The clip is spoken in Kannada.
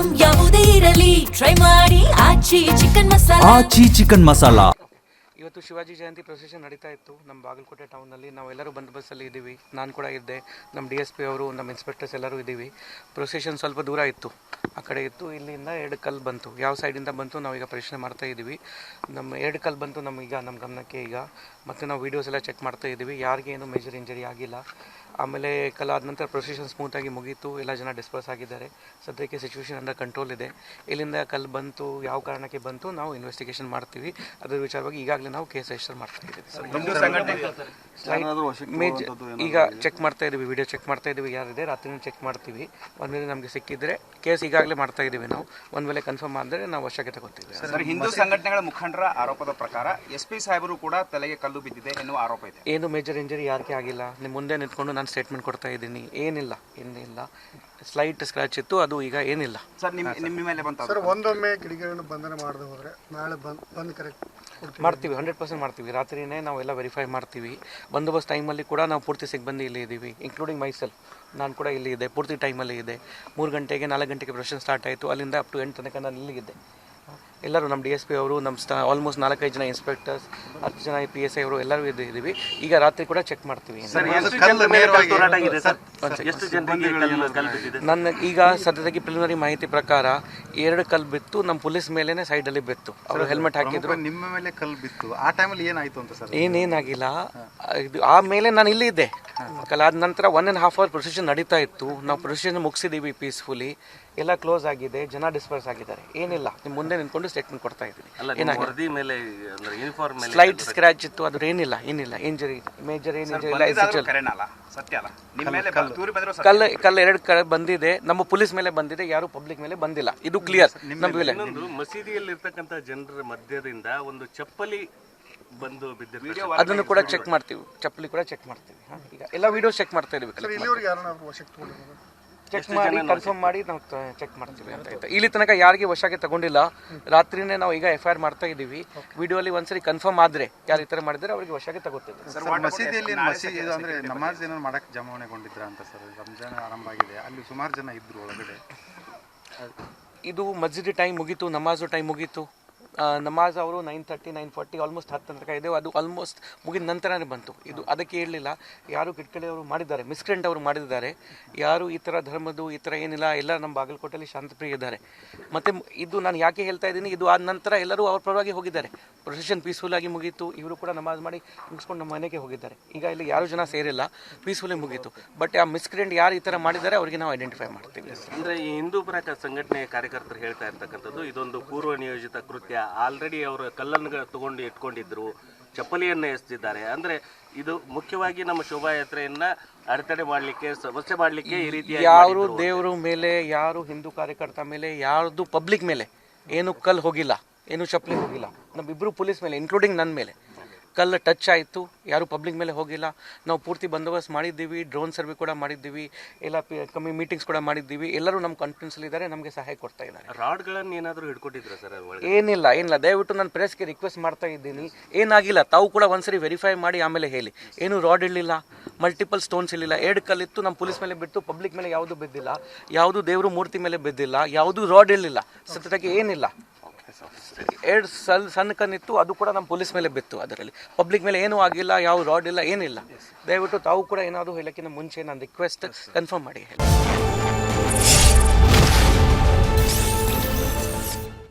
ಐಟಮ್ ಯಾವುದೇ ಇರಲಿ. ಟ್ರೈ ಮಾಡಿ. ಆಚಿ ಚಿಕನ್ ಮಸಾಲಾ. ಆಚಿ ಚಿಕನ್ ಮಸಾಲಾ. ಇವತ್ತು ಶಿವಾಜಿ ಜಯಂತಿ ಪ್ರೊಸೆಷನ್ ನಡೀತಾ ಇತ್ತು. ನಮ್ಮ ಬಾಗಲಕೋಟೆ ಟೌನಲ್ಲಿ ನಾವೆಲ್ಲರೂ ಬಂದೋಬಸ್ತಲ್ಲಿ ಇದ್ದೀವಿ. ನಾನು ಕೂಡ ಇದ್ದೆ. ನಮ್ಮ ಡಿ ಎಸ್ ಪಿ ಅವರು ನಮ್ಮ ಇನ್ಸ್ಪೆಕ್ಟರ್ಸ್ ಎಲ್ಲರೂ ಇದ್ದೀವಿ. ಪ್ರೊಸೆಷನ್ ಸ್ವಲ್ಪ ದೂರ ಇತ್ತು. ಆ ಕಡೆ ಇತ್ತು. ಇಲ್ಲಿಂದ ಎರಡು ಕಲ್ಲು ಬಂತು. ಯಾವ ಸೈಡಿಂದ ಬಂತು ನಾವೀಗ ಪ್ರಶ್ನೆ ಮಾಡ್ತಾ ಇದ್ದೀವಿ. ನಮ್ಮ ಎರಡು ಕಲ್ಲು ಬಂತು ನಮಗೀಗ ನಮ್ಮ ಗಮನಕ್ಕೆ ಈಗ. ಮತ್ತು ನಾವು ವೀಡಿಯೋಸ್ ಎಲ್ಲ ಚೆಕ್ ಮಾಡ್ತಾ ಇದ್ದೀವಿ. ಯಾರಿಗೆ ಏನು ಮೇಜರ್ ಇಂಜರಿ ಆಗಿಲ್ಲ. ಆಮೇಲೆ ಕಲಾದ ನಂತರ ಪ್ರೊಸೆಷನ್ ಸ್ಮೂತಾಗಿ ಮುಗೀತು. ಎಲ್ಲ ಜನ ಡಿಸ್ಪರ್ಸ್ ಆಗಿದ್ದಾರೆ. ಸದ್ಯಕ್ಕೆ ಸಿಚುವೇಶನ್ ಅಂದರೆ ಕಂಟ್ರೋಲ್ ಇದೆ. ಇಲ್ಲಿಂದ ಕಲ್ಲು ಬಂತು ಯಾವ ಕಾರಣಕ್ಕೆ ಬಂತು ನಾವು ಇನ್ವೆಸ್ಟಿಗೇಷನ್ ಮಾಡ್ತೀವಿ. ಅದರ ವಿಚಾರವಾಗಿ ಈಗಾಗಲೇ ನಾವು ಕೇಸ್ ರಿಜಿಸ್ಟರ್ ಮಾಡ್ತಾ ಇದ್ದೀವಿ. ಈಗ ಚೆಕ್ ಮಾಡ್ತಾ ಇದ್ದೀವಿ. ವಿಡಿಯೋ ಚೆಕ್ ಮಾಡ್ತಾ ಇದ್ದೀವಿ. ಯಾರಿದೆ ರಾತ್ರಿನೂ ಚೆಕ್ ಮಾಡ್ತೀವಿ. ಒಂದು ವೇಳೆ ನಮಗೆ ಸಿಕ್ಕಿದ್ರೆ ಕೇಸ್ ಈಗಾಗಲೇ ಮಾಡ್ತಾ ಇದ್ದೀವಿ ನಾವು. ಒಂದು ವೇಳೆ ಕನ್ಫರ್ಮ್ ಆದರೆ ನಾವು ವಶಕ್ಕೆ ತಗೋತೀವಿ. ಸರ್ ಹಿಂದೂ ಸಂಘಟನೆಗಳ ಮುಖಂಡರ ಆರೋಪದ ಪ್ರಕಾರ ಎಸ್ ಪಿ ಸಾಹೇಬರು ಕೂಡ ತಲೆಗೆ ಕಲ್ಲು ಬಿದ್ದಿದೆ ಎನ್ನುವ ಆರೋಪ ಇದೆ. ಏನು ಮೇಜರ್ ಇಂಜರಿ ಯಾರಿಗೆ ಆಗಿಲ್ಲ? ನಿಮ್ಮ ಮುಂದೆ ನಿಂತ್ಕೊಂಡು ನಾನು ಸ್ಟೇಟ್ಮೆಂಟ್ ಕೊಡ್ತಾ ಇದ್ದೀನಿ. ಏನಿಲ್ಲ ಏನಿಲ್ಲ. ಸ್ಲೈಟ್ ಸ್ಕ್ರಾಚ್ ಇತ್ತು ಅದು ಈಗ ಏನಿಲ್ಲ. ಸರ್ ನಿಮ್ಮ ನಿಮ್ಮ ಮೇಲೆ ಬಂತ ಸರ್ ಒಂದೊಮ್ಮೆ ಕಿಡಿಗೇಡಿಗಳನ್ನು ಬಂಧನ ಮಾಡದೆ ಹೋದರೆ ನಾಳೆ ಬಂದು ಬಂದ್ ಕರೆಕ್ಟ್ ಮಾಡ್ತೀವಿ ಹಂಡ್ರೆಡ್ ಪರ್ಸೆಂಟ್ ಮಾಡ್ತೀವಿ. ರಾತ್ರಿನೇ ನಾವೆಲ್ಲ ವೆರಿಫೈ ಮಾಡ್ತೀವಿ. ಬಂದೋಬಸ್ತ್ ಟೈಮಲ್ಲಿ ಕೂಡ ನಾವು ಪೂರ್ತಿ ಸಿಬ್ಬಂದಿ ಇಲ್ಲಿ ಇದ್ದೀವಿ ಇನ್ಕ್ಲೂಡಿಂಗ್ ಮೈಸೆಲ್ ನಾನು ಕೂಡ ಇಲ್ಲಿ ಇದೆ ಪೂರ್ತಿ ಟೈಮಲ್ಲಿ ಇದೆ ಮೂರು ಗಂಟೆಗೆ ನಾಲ್ಕು ಗಂಟೆಗೆ ಪ್ರೊಸೆಷನ್ ಸ್ಟಾರ್ಟ್ ಆಯಿತು. ಅಲ್ಲಿಂದ ಅಪ್ ಟು ಎಂಟು ತನಕ ನಾನು ಇಲ್ಲಿಗಿದ್ದೆ. ಎಲ್ಲರೂ ನಮ್ಮ ಡಿ ಎಸ್ ಪಿ ಅವರು ನಮ್ಮ ಸ್ಟಾ ಆಲ್ಮೋಸ್ಟ್ ನಾಲ್ಕೈದು ಜನ ಇನ್ಸ್ಪೆಕ್ಟರ್ಸ್ ಹತ್ತು ಜನ ಪಿ ಎಸ್ ಐ ಅವರು ಎಲ್ಲರೂ ಇದು ಇದ್ದೀವಿ. ಈಗ ರಾತ್ರಿ ಕೂಡ ಚೆಕ್ ಮಾಡ್ತೀವಿ. ನನ್ನ ಈಗ ಸದ್ಯದಾಗಿ ಪ್ರಿಲಿಮಿನರಿ ಮಾಹಿತಿ ಪ್ರಕಾರ ಎರಡು ಕಲ್ಲು ಬಿತ್ತು ನಮ್ಮ ಪೊಲೀಸ್ ಮೇಲೇನೆ ಸೈಡಲ್ಲಿ ಬಿತ್ತು. ಅವರು ಹೆಲ್ಮೆಟ್ ಹಾಕಿದ್ರು. ನಿಮ್ಮ ಮೇಲೆ ಕಲ್ಲು ಬಿತ್ತು. ಆ ಟೈಮಲ್ಲಿ ಏನಾಯ್ತು ಅಂತ ಸರ್? ಏನೇನಾಗಿಲ್ಲ. ಇದು ಆಮೇಲೆ ನಾನು ಇಲ್ಲಿ ಕಲಾದ ನಂತರ one and half hour procession ನಡೀತಾ ಇತ್ತು. ನಾವು ಪ್ರೊಸೆಷನ್ ಮುಗಿಸಿದ್ದೀವಿ ಪೀಸ್ಫುಲಿ ಎಲ್ಲ ಕ್ಲೋಸ್ ಆಗಿದೆ ಜನ ಡಿಸ್ಪರ್ಸ್ ಆಗಿದ್ದಾರೆ. ಏನಿಲ್ಲ ನಿಮ್ಮ ಮುಂದೆ ನಿಂತ್ಕೊಂಡು ಸ್ಟೇಟ್ಮೆಂಟ್ ಕೊಡ್ತಾ ಇದ್ದೀನಿ ಸ್ಲೈಟ್ ಸ್ಕ್ರಾಚ್ ಇತ್ತು ಅದ್ರ ಏನಿಲ್ಲ ಏನಿಲ್ಲ. ಇಂಜರಿ ಮೇಜರ್ ಇಲ್ಲ ತೂರಿ ಬಂದಿರೋ ಸತ್ಯ. ಕಲ್ಲು ಕಲ್ಲು ಎರಡು ಕಡೆ ಬಂದಿದೆ. ನಮ್ಮ ಪೊಲೀಸ್ ಮೇಲೆ ಬಂದಿದೆ ಯಾರು ಪಬ್ಲಿಕ್ ಮೇಲೆ ಬಂದಿಲ್ಲ. ಇದು ಕ್ಲಿಯರ್ ನಮ್ಮ ಮಸೀದಿಯಲ್ಲಿ ಇರ್ತಕ್ಕಂಥ ಜನರ ಮಧ್ಯದಿಂದ ಒಂದು ಚಪ್ಪಲಿ ಬಂದು ಬಿದ್ದಿರ್ತಾರೆ ಅದನ್ನು ಕೂಡ ಚೆಕ್ ಮಾಡ್ತೀವಿ. ಚಪ್ಪಲಿ ಕೂಡ ಚೆಕ್ ಮಾಡ್ತೀವಿ. ಹಾ, ಈಗ ಎಲ್ಲ ವಿಡಿಯೋ ಚೆಕ್ ಮಾಡ್ತಾ ಇರ್ಬೇಕು ಸರ್ ಇಲ್ಲಿವರೆಗೆ ಯಾರನ್ನಾದ್ರು ವಶಕ್ಕೆ ತಗೊಂಡಿರೋದು ಚೆಕ್ ಮಾಡಿ ಕನ್ಫರ್ಮ್ ಮಾಡಿ ನಾವು ಚೆಕ್ ಮಾಡ್ತೀವಿ ಅಂತ ಆಯ್ತಾ. ಇಲ್ಲಿ ತನಕ ಯಾರಿಗೆ ವಶಕ್ಕೆ ತಗೊಂಡಿಲ್ಲ. ರಾತ್ರಿನೇ ನಾವು ಈಗ ಎಫ್ ಐ ಆರ್ ಮಾಡ್ತಾ ಇದ್ದೀವಿ. ಅಲ್ಲಿ ಒಂದ್ಸರಿ ಕನ್ಫರ್ಮ್ ಆದ್ರೆ ಯಾರು ಈ ತರ ಮಾಡಿದ್ರೆ ಅವರಿಗೆ ವಶಕ್ಕೆ ತಗೋತೀವಿ. ಸರ್ ಮಸೀದಿಯಲ್ಲಿ ಮಸೀದಿ ಇದು ಅಂದ್ರೆ ನಮಾಜ್ ಏನೋ ಮಾಡಕ್ ಜಮಾವಣೆಗೊಂಡಿದ್ರ ಅಂತ ಸರ್. ರಂಜಾನ್ ಆರಂಭ ಆಗಿದೆ. ಅಲ್ಲಿ ಸುಮಾರು ಜನ ಇದ್ರು ಒಳಗಡೆ. ಇದು ಮಸ್ಜಿದ್ ಟೈಮ್ ಮುಗೀತು ನಮಾಜು ಟೈಮ್ ಮುಗೀತು. ನಮಾಜ್ ಅವರು nine thirty nine forty almost ಹತ್ತು ತನಕ ಇದೆ ಅದು ಆಲ್ಮೋಸ್ಟ್ ಮುಗಿದ ನಂತರನೇ ಬಂತು. ಇದು ಅದಕ್ಕೆ ಹೇಳಲಿಲ್ಲ ಯಾರು ಕಿಟ್ಕಡೆ ಅವರು ಮಾಡಿದ್ದಾರೆ ಮಿಸ್ಕ್ರೆಂಟ್ ಅವರು ಮಾಡಿದ್ದಾರೆ. ಯಾರು ಈ ಥರ ಧರ್ಮದ್ದು, ಈ ಥರ ಏನಿಲ್ಲ ಎಲ್ಲ ನಮ್ಮ ಬಾಗಲಕೋಟೆಯಲ್ಲಿ ಶಾಂತಪ್ರಿಯ ಇದ್ದಾರೆ. ಮತ್ತು ಇದು ನಾನು ಯಾಕೆ ಹೇಳ್ತಾ ಇದ್ದೀನಿ, ಇದು ಆದ ನಂತರ ಎಲ್ಲರೂ ಅವ್ರ ಪರವಾಗಿ ಹೋಗಿದ್ದಾರೆ. ಪ್ರೊಸೆಷನ್ ಪೀಸ್ಫುಲ್ ಆಗಿ ಮುಗೀತು. ಇವರು ಕೂಡ ನಮಾಜ್ ಮಾಡಿ ಮುಗಿಸ್ಕೊಂಡು ನಮ್ಮ ಮನೆಗೆ ಹೋಗಿದ್ದಾರೆ. ಈಗ ಇಲ್ಲಿ ಯಾರು ಜನ ಸೇರಿಲ್ಲ ಪೀಸ್ಫುಲ್ಲಿ ಮುಗೀತು. ಬಟ್ ಆ ಮಿಸ್ಕ್ರೆಂಟ್ ಯಾರು ಈ ಥರ ಮಾಡಿದ್ದಾರೆ, ಅವರಿಗೆ ನಾವು ಐಡೆಂಟಿಫೈ ಮಾಡ್ತೀವಿ. ಅಂದರೆ ಈ ಹಿಂದೂ ಪರ ಸಂಘಟನೆ ಕಾರ್ಯಕರ್ತರು ಹೇಳ್ತಾ ಇರ್ತಕ್ಕಂಥದ್ದು, ಇದೊಂದು ಪೂರ್ವ ನಿಯೋಜಿತ ಕೃತ್ಯ ಆಲ್ರೆಡಿ ಅವರು ಕಲ್ಲನ್ನು ತಗೊಂಡು ಇಟ್ಕೊಂಡಿದ್ರು ಚಪ್ಪಲಿಯನ್ನ ಎಸ್ತಿದ್ದಾರೆ. ಅಂದ್ರೆ ಇದು ಮುಖ್ಯವಾಗಿ ನಮ್ಮ ಶೋಭಾಯಾತ್ರೆಯನ್ನ ಅಡೆತಡೆ ಮಾಡ್ಲಿಕ್ಕೆ ಸಮಸ್ಯೆ ಮಾಡ್ಲಿಕ್ಕೆ ಈ ರೀತಿ ಯಾರು ದೇವರ ಮೇಲೆ ಯಾರು ಹಿಂದೂ ಕಾರ್ಯಕರ್ತ ಮೇಲೆ ಯಾರ್ದು ಪಬ್ಲಿಕ್ ಮೇಲೆ ಏನು ಕಲ್ಲು ಹೋಗಿಲ್ಲ ಏನು ಚಪ್ಪಲಿ ಹೋಗಿಲ್ಲ. ನಮ್ಮಿಬ್ರು ಪೊಲೀಸ್ ಮೇಲೆ ಇನ್ಕ್ಲೂಡಿಂಗ್ ನನ್ನ ಮೇಲೆ. ಕಲ್ಲು ಟಚ್ ಆಯಿತು. ಯಾರು ಪಬ್ಲಿಕ್ ಮೇಲೆ ಹೋಗಿಲ್ಲ. ನಾವು ಪೂರ್ತಿ ಬಂದೋಬಸ್ತ್ ಮಾಡಿದ್ದೀವಿ. ಡ್ರೋನ್ ಸರ್ವೆ ಕೂಡ ಮಾಡಿದ್ದೀವಿ. ಎಲ್ಲ ಪಿ- ಕಮ್ಮಿ ಮೀಟಿಂಗ್ಸ್ ಕೂಡ ಮಾಡಿದ್ದೀವಿ. ಎಲ್ಲರೂ ನಮ್ಮ ಕಾನ್ಫಿಡೆನ್ಸಲ್ಲಿ ಇದ್ದಾರೆ. ನಮಗೆ ಸಹಾಯ ಕೊಡ್ತಾ ಇದ್ದಾರೆ. ರಾಡ್ಗಳನ್ನು ಏನಾದರೂ ಹಿಡ್ಕೊಟ್ಟಿದ್ರೆ ಸರ್ ಏನಿಲ್ಲ ಏನಿಲ್ಲ. ದಯವಿಟ್ಟು ನಾನು ಪ್ರೆಸ್ಗೆ ರಿಕ್ವೆಸ್ಟ್ ಮಾಡ್ತಾ ಇದ್ದೀನಿ. ಏನಾಗಿಲ್ಲ. ತಾವು ಕೂಡ ಒಂದ್ಸರಿ ವೆರಿಫೈ ಮಾಡಿ ಆಮೇಲೆ ಹೇಳಿ. ಏನು ರಾಡ್ ಇರಲಿಲ್ಲ. ಮಲ್ಟಿಪಲ್ ಸ್ಟೋನ್ಸ್ ಇರಲಿಲ್ಲ. ಎರಡು ಕಲ್ಲಿತ್ತು. ನಮ್ಮ ಪೊಲೀಸ್ ಮೇಲೆ ಬಿಟ್ಟು ಪಬ್ಲಿಕ್ ಮೇಲೆ ಯಾವುದು ಬಿದ್ದಿಲ್ಲ. ಯಾವುದು ದೇವರು ಮೂರ್ತಿ ಮೇಲೆ ಬಿದ್ದಿಲ್ಲ. ಯಾವುದು ರಾಡ್ ಇರಲಿಲ್ಲ. ಸತ್ಯಕ್ಕೆ ಏನಿಲ್ಲ. ಎರಡು ಸಲ್ ಸಣ್ಣ ಕಣ್ಣಿತ್ತು ಅದು ಕೂಡ ನಮ್ಮ ಪೊಲೀಸ್ ಮೇಲೆ ಬಿತ್ತು ಅದರಲ್ಲಿ. ಪಬ್ಲಿಕ್ ಮೇಲೆ ಏನೂ ಆಗಿಲ್ಲ ಯಾವ ರಾಡ್ ಇಲ್ಲ ಏನಿಲ್ಲ. ದಯವಿಟ್ಟು ತಾವು ಕೂಡ ಏನಾದರೂ ಹೇಳೋಕ್ಕಿಂತ ಮುಂಚೆ ನಾನು ರಿಕ್ವೆಸ್ಟ್ ಕನ್ಫರ್ಮ್ ಮಾಡಿ ಹೇಳಿ.